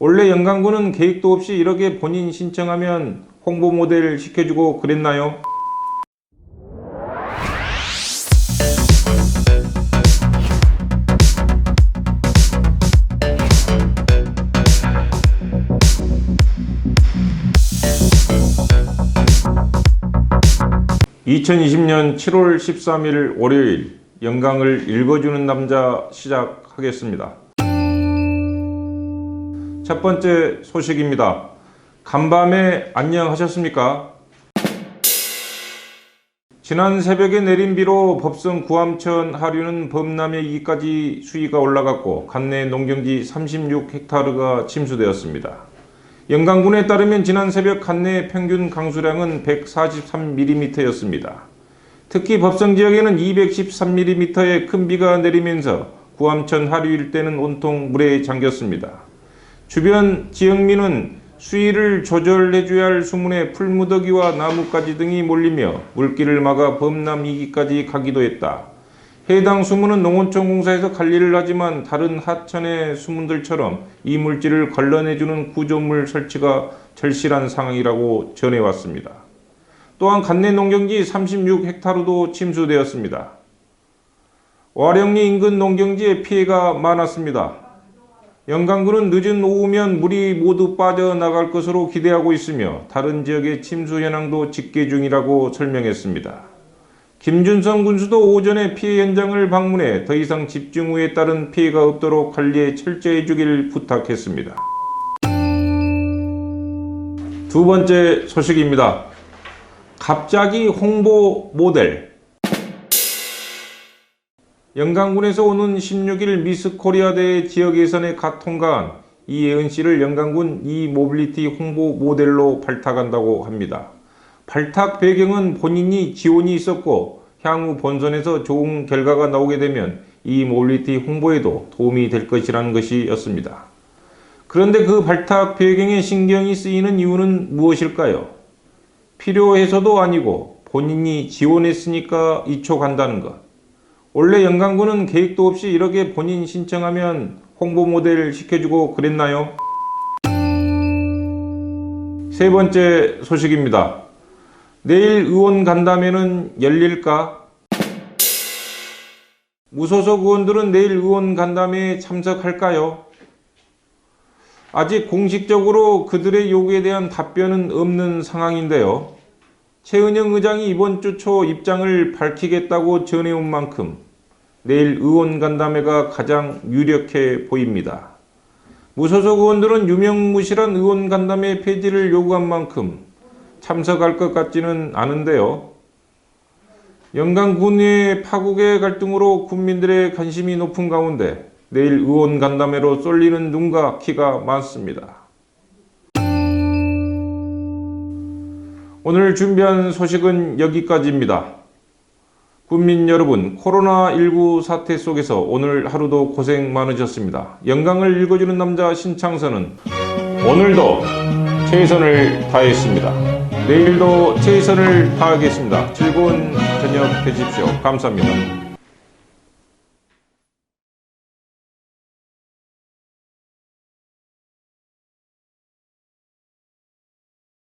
원래 영광군은 계획도 없이 이렇게 본인 신청하면 홍보 모델 시켜주고 그랬나요? (2020년 7월 13일) 월요일 영광을 읽어주는 남자 시작하겠습니다. 첫 번째 소식입니다. 간밤에 안녕하셨습니까? 지난 새벽에 내린 비로 법성 구암천 하류는 범람의 이기까지 수위가 올라갔고 관내 농경지 36헥타르가 침수되었습니다. 영광군에 따르면 지난 새벽 관내 평균 강수량은 143mm였습니다. 특히 법성 지역에는 213mm의 큰 비가 내리면서 구암천 하류 일대는 온통 물에 잠겼습니다. 주변 지역민은 수위를 조절해줘야 할 수문에 풀무더기와 나뭇가지 등이 몰리며 물길을 막아 범람 이기까지 가기도 했다. 해당 수문은 농어촌 공사에서 관리를 하지만 다른 하천의 수문들처럼 이 물질을 걸러내주는 구조물 설치가 절실한 상황이라고 전해왔습니다. 또한 관내 농경지 36헥타르도 침수되었습니다. 와령리 인근 농경지에 피해가 많았습니다. 영광군은 늦은 오후면 물이 모두 빠져나갈 것으로 기대하고 있으며 다른 지역의 침수 현황도 집계 중이라고 설명했습니다. 김준성 군수도 오전에 피해 현장을 방문해 더 이상 집중 후에 따른 피해가 없도록 관리에 철저해 주길 부탁했습니다. 두 번째 소식입니다. 갑자기 홍보 모델 영광군에서 오는 16일 미스 코리아 대회 지역 예선에 갓 통과한 이예은 씨를 영광군 이 모빌리티 홍보 모델로 발탁한다고 합니다. 발탁 배경은 본인이 지원이 있었고 향후 본선에서 좋은 결과가 나오게 되면 이 모빌리티 홍보에도 도움이 될 것이라는 것이었습니다. 그런데 그 발탁 배경에 신경이 쓰이는 이유는 무엇일까요? 필요해서도 아니고 본인이 지원했으니까 이촉한다는 것. 원래 영광군은 계획도 없이 이렇게 본인 신청하면 홍보 모델 시켜주고 그랬나요? 세 번째 소식입니다. 내일 의원 간담회는 열릴까? 무소속 의원들은 내일 의원 간담회에 참석할까요? 아직 공식적으로 그들의 요구에 대한 답변은 없는 상황인데요. 최은영 의장이 이번 주 초 입장을 밝히겠다고 전해온 만큼 내일 의원 간담회가 가장 유력해 보입니다. 무소속 의원들은 유명무실한 의원 간담회 폐지를 요구한 만큼 참석할 것 같지는 않은데요. 영광군의 파국의 갈등으로 국민들의 관심이 높은 가운데 내일 의원 간담회로 쏠리는 눈과 키가 많습니다. 오늘 준비한 소식은 여기까지입니다. 국민 여러분, 코로나19 사태 속에서 오늘 하루도 고생 많으셨습니다. 영광을 읽어주는 남자 신창선은 오늘도 최선을 다했습니다. 내일도 최선을 다하겠습니다. 즐거운 저녁 되십시오. 감사합니다.